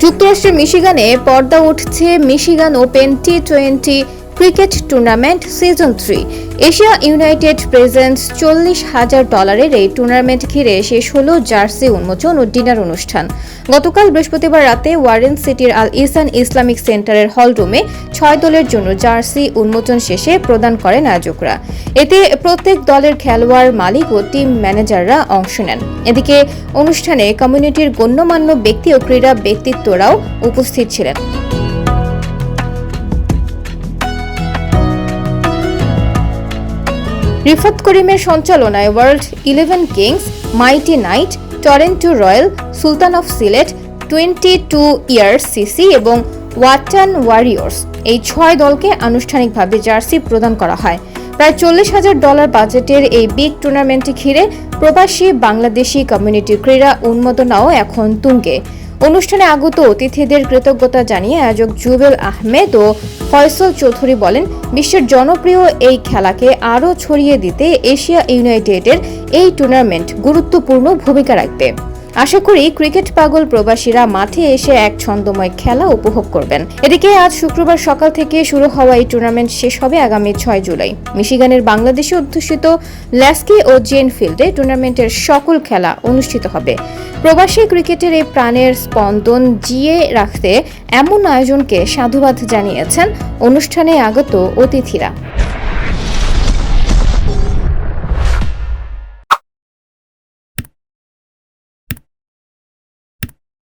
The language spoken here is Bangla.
যুক্তরাষ্ট্রের মিশিগানে পর্দা উঠছে Michigan open T twenty cricket tournament season three. Asia United presents চল্লিশ হাজার ডলারের এই টুর্নামেন্ট ঘিরে শেষ হলো জার্সি উন্মোচন ও ডিনার অনুষ্ঠান। গতকাল বৃহস্পতিবার রাতে ওয়ারেন সিটির আল ইসান ইসলামিক সেন্টারের হলরুমে ছয় দলের জন্য জার্সি উন্মোচন শেষে প্রদান করেন আয়োজকরা। এতে প্রত্যেক দলের খেলোয়াড় মালিক ও টিম ম্যানেজাররা অংশ নেন। এদিকে অনুষ্ঠানে কমিউনিটির গণ্যমান্য ব্যক্তি ও ক্রীড়া ব্যক্তিত্বরাও উপস্থিত ছিলেন। রিফাত করিমের সঞ্চালনায় world eleven kings, mighty knight, Toronto royal, sultan of Sylhet, twenty two years CC এবং ওয়াটান ওয়ারিয়র্স। এই ছয় দলকে আনুষ্ঠানিকভাবে জার্সি প্রদান করা হয়। প্রায় চল্লিশ হাজার ডলার বাজেটের এই বিগ টুর্নামেন্টটি ঘিরে প্রবাসী বাংলাদেশি কমিউনিটি ক্রীড়া উন্মোদনাও এখন তুঙ্গে। অনুষ্ঠানে আগত অতিথিদের কৃতজ্ঞতা জানিয়ে আয়োজক জুবেল আহমেদ ও ফয়সল চৌধুরী বলেন, বিশ্বের জনপ্রিয় এই খেলাকে আরও ছড়িয়ে দিতে এশিয়া ইউনাইটেডের এই টুর্নামেন্ট গুরুত্বপূর্ণ ভূমিকা রাখবে। আশা করি ক্রিকেট পাগল প্রবাসীরা মাঠে এসে এক ছন্দময় খেলা উপভোগ করবেন। এদিকে আজ শুক্রবার সকাল থেকে শুরু হওয়া এই টুর্নামেন্ট শেষ হবে আগামী ছয় জুলাই। মিশিগানের বাংলাদেশে অধ্যুষিত ল্যাস্কি ও জেন ফিল্ডে টুর্নামেন্টের সকল খেলা অনুষ্ঠিত হবে। প্রবাসী ক্রিকেটের এই প্রাণের স্পন্দন জিয়ে রাখতে এমন আয়োজনকে সাধুবাদ জানিয়েছেন অনুষ্ঠানে আগত অতিথিরা।